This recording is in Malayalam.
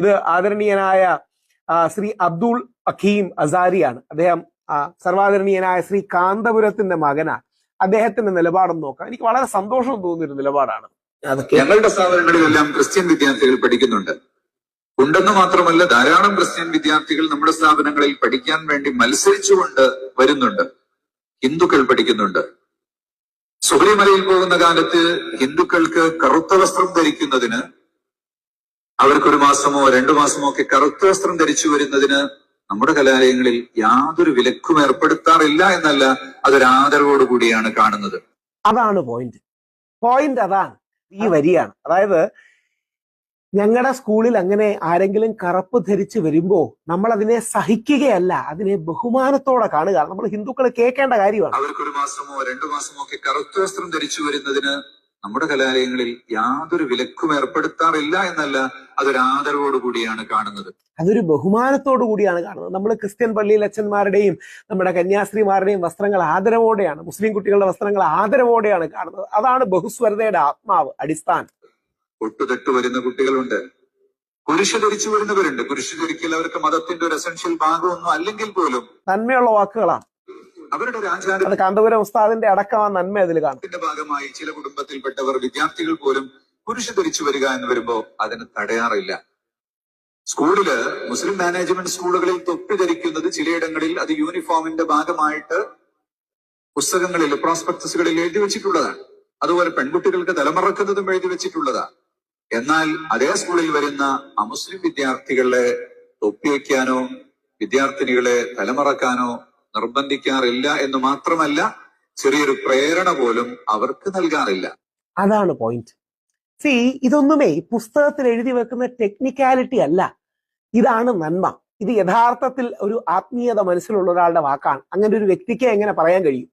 ഇത് ആദരണീയനായ ശ്രീ അബ്ദുൾ അഖീം അസാരിയാണ്. അദ്ദേഹം സർവാദരണീയനായ ശ്രീ കാന്തപുരത്തിന്റെ മകനാണ്. അദ്ദേഹത്തിന്റെ നിലപാടും നോക്കാം. എനിക്ക് വളരെ സന്തോഷം തോന്നിയ ഒരു നിലപാടാണ് ഞങ്ങളുടെ സ്ഥാപനങ്ങളിലെല്ലാം ക്രിസ്ത്യൻ വിദ്യാർത്ഥികൾ പഠിക്കുന്നുണ്ട്. ഉണ്ടെന്ന് മാത്രമല്ല ധാരാളം ക്രിസ്ത്യൻ വിദ്യാർത്ഥികൾ നമ്മുടെ സ്ഥാപനങ്ങളിൽ പഠിക്കാൻ വേണ്ടി മത്സരിച്ചുകൊണ്ട് വരുന്നുണ്ട്. ഹിന്ദുക്കൾ പഠിക്കുന്നുണ്ട്. സുബ്രിമലയിൽ പോകുന്ന കാലത്ത് ഹിന്ദുക്കൾക്ക് കറുത്ത വസ്ത്രം ധരിക്കുന്നതിന് അവർക്കൊരു മാസമോ രണ്ടു മാസമോ ഒക്കെ കറുത്ത വസ്ത്രം ധരിച്ചു വരുന്നതിന് നമ്മുടെ കലാലയങ്ങളിൽ യാതൊരു വിലക്കും ഏർപ്പെടുത്താറില്ല എന്നല്ല അതൊരു ആദരവോടുകൂടിയാണ് കാണുന്നത്. അതാണ് പോയിന്റ് പോയിന്റ് അതാണ്. ഈ വരിയാണ്. അതായത് ഞങ്ങളുടെ സ്കൂളിൽ അങ്ങനെ ആരെങ്കിലും കറുപ്പ് ധരിച്ച് വരുമ്പോ നമ്മൾ അതിനെ സഹിക്കുകയല്ല അതിനെ ബഹുമാനത്തോടെ കാണുക. നമ്മൾ ഹിന്ദുക്കൾ കേൾക്കേണ്ട കാര്യമാണ്. അവർക്കൊരു മാസമോ രണ്ടു മാസമോ ഒക്കെ കറുത്ത വസ്ത്രം ധരിച്ചു വരുന്നതിന് നമ്മുടെ കലാലയങ്ങളിൽ യാതൊരു വിലക്കും ഏർപ്പെടുത്താറില്ല എന്നല്ല അതൊരു ആദരവോടുകൂടിയാണ് കാണുന്നത്. അതൊരു ബഹുമാനത്തോടു കൂടിയാണ് കാണുന്നത്. നമ്മൾ ക്രിസ്ത്യൻ പള്ളിയിൽ അച്ഛന്മാരുടെയും നമ്മുടെ കന്യാസ്ത്രീമാരുടെയും വസ്ത്രങ്ങൾ ആദരവോടെയാണ് മുസ്ലിം കുട്ടികളുടെ വസ്ത്രങ്ങൾ ആദരവോടെയാണ് കാണുന്നത്. അതാണ് ബഹുസ്വരതയുടെ ആത്മാവ് അടിസ്ഥാനം. ഒട്ടുതെട്ട് വരുന്ന കുട്ടികളുണ്ട്. കുരിശ് ധരിച്ചു വരുന്നവരുണ്ട്. കുരിശ് ധരിക്കൽ അവർക്ക് മതത്തിന്റെ ഒരു എസൻഷ്യൽ ഭാഗമൊന്നും അല്ലെങ്കിൽ പോലും നന്മയുള്ള വാക്കുകളാണ്. അവരുടെ ഒരു കാന്തപുരം ഉസ്താദിന്റെ അടക്കമാണ് നന്മ അതിൽ കാണും ഭാഗമായി ചില കുടുംബത്തിൽപ്പെട്ടവർ വിദ്യാർത്ഥികൾ പോലും കുരിശ് ധരിച്ചു വരിക എന്ന് വരുമ്പോ അതിന് തടയാറില്ല. സ്കൂളിൽ മുസ്ലിം മാനേജ്മെന്റ് സ്കൂളുകളിൽ തൊപ്പി ധരിക്കുന്നത് ചിലയിടങ്ങളിൽ അത് യൂണിഫോമിന്റെ ഭാഗമായിട്ട് പുസ്തകങ്ങളിൽ പ്രോസ്പെക്ടസുകളിൽ എഴുതി വെച്ചിട്ടുള്ളതാണ്. അതുപോലെ പെൺകുട്ടികൾക്ക് തലമറക്കുന്നതും എഴുതി വെച്ചിട്ടുള്ളതാണ് എന്നാൽ അതേ സ്കൂളിൽ വരുന്ന അമുസ്ലിം വിദ്യാർത്ഥികളെ തൊപ്പി വയ്ക്കാനോ വിദ്യാർത്ഥിനികളെ തലമറക്കാനോ നിർബന്ധിക്കാറില്ല എന്ന് മാത്രമല്ല ചെറിയൊരു പ്രേരണ പോലും അവർക്ക് നൽകാറില്ല. അതാണ് പോയിന്റ് സി ഇതൊന്നുമേ പുസ്തകത്തിൽ എഴുതി വെക്കുന്ന ടെക്നിക്കാലിറ്റി അല്ല. ഇതാണ് നന്മ. ഇത് യഥാർത്ഥത്തിൽ ഒരു ആത്മീയത മനസ്സിലുള്ള ഒരാളുടെ വാക്കാണ്. അങ്ങനെ ഒരു വ്യക്തിക്ക് എങ്ങനെ പറയാൻ കഴിയും?